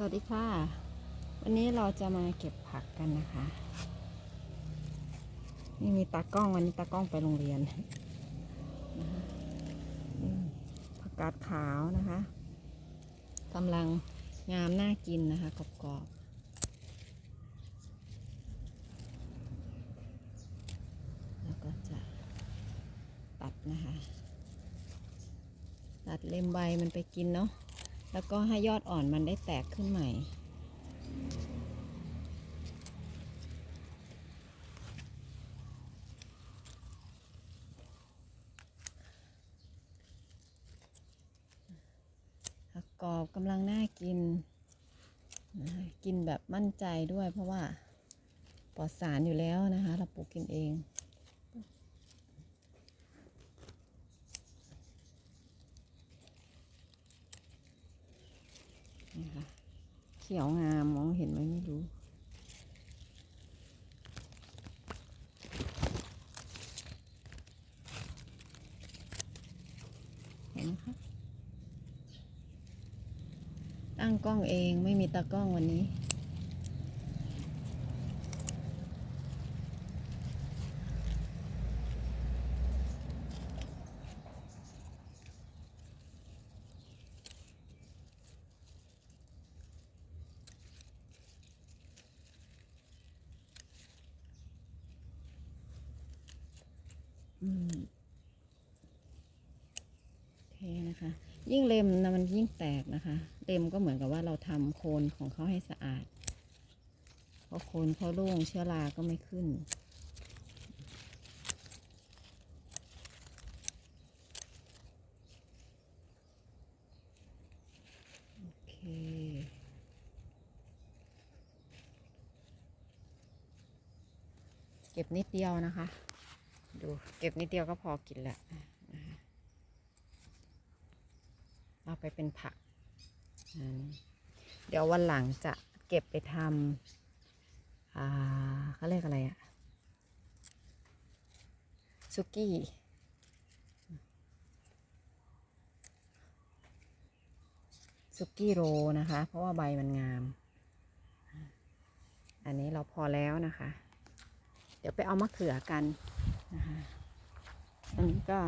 สวัสดีค่ะ วันนี้เราจะมาเก็บผักกันนะคะ นี่มีตากล้องวันนี้ตากล้องไปโรงเรียนผักกาดขาวนะคะกำลังงามน่ากินนะคะกรอบๆแล้วก็จะตัดนะคะ ตัดเล็มใบมันไปกินเนาะ แล้วก็ให้ยอดอ่อนมันได้แตกขึ้นใหม่กกรอบกำลังน่ากิน กินแบบมั่นใจด้วยเพราะว่าปลอดสารอยู่แล้วนะคะ เราปลูกกินเอง นี่ค่ะเขียวงามมองเห็นไหมไม่รู้ เห็นไหมคะ ตั้งกล้องเองไม่มีตากล้องวันนี้ โอเคนะคะ ยิ่งเล็มนะมันยิ่งแตกนะคะ เล็มก็เหมือนกับว่าเราทำโคนของเขาให้สะอาดเพราะโคนเขาโล่งเชื้อราก็ไม่ขึ้นเก็บนิดเดียวนะคะ ดูเก็บนิดเดียวก็พอกินละเอาไปเป็นผัก เดี๋ยววันหลังจะเก็บไปทำเขาเรียกอะไรอะซุกี้ซุกี้โรนะคะ เพราะว่าใบมันงาม อันนี้เราพอแล้วนะคะ เดี๋ยวไปเอามะเขือกัน นะคะอันนี้ก็